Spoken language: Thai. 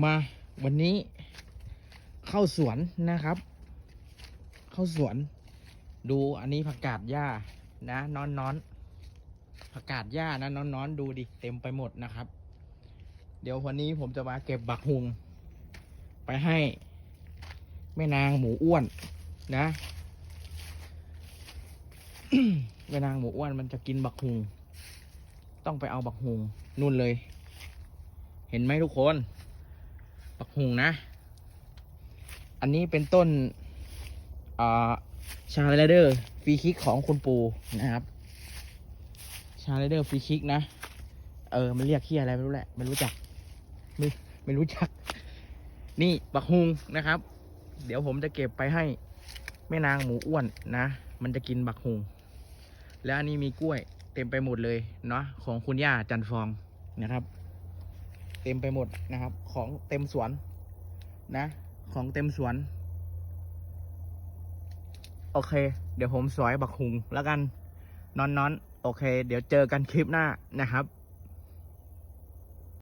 มาวันนี้เข้าสวนนะครับ เข้าสวน ดูอันนี้ผักกาดหญ้านะนอนนอนผักกาดหญ้านะนอนนอนดูดิเต็มไปหมดนะครับ เดี๋ยววันนี้ผมจะมาเก็บบักฮุง ไปให้แม่นางหมูอ้วนนะแม่นางหมูอ้วนมันจะกินบักฮุง ต้องไปเอาบักฮุงนู่นเลย เห็นไหมทุกคน บักฮุงนะ อันนี้เป็นต้นชาเลเดอร์ฟรีคิกของคุณปูนะครับชาเลเดอร์ฟรีคิกนะ เออ มันเรียกเคียอะไรไม่รู้แหละ ไม่รู้จัก ไม่ไม่รู้จัก นี่บักฮุงนะครับ เดี๋ยวผมจะเก็บไปให้แม่นางหมูอ้วนนะ มันจะกินบักฮุงแล้วอันนี้มีกล้วยเต็มไปหมดเลยเนาะของคุณย่าจันฟองนะครับ เต็มไปหมดนะครับ ของเต็มสวนนะ ของเต็มสวน โอเค เดี๋ยวผมสอยบักหุงแล้วกันนอนนอนโอเค เดี๋ยวเจอกันคลิปหน้านะครับ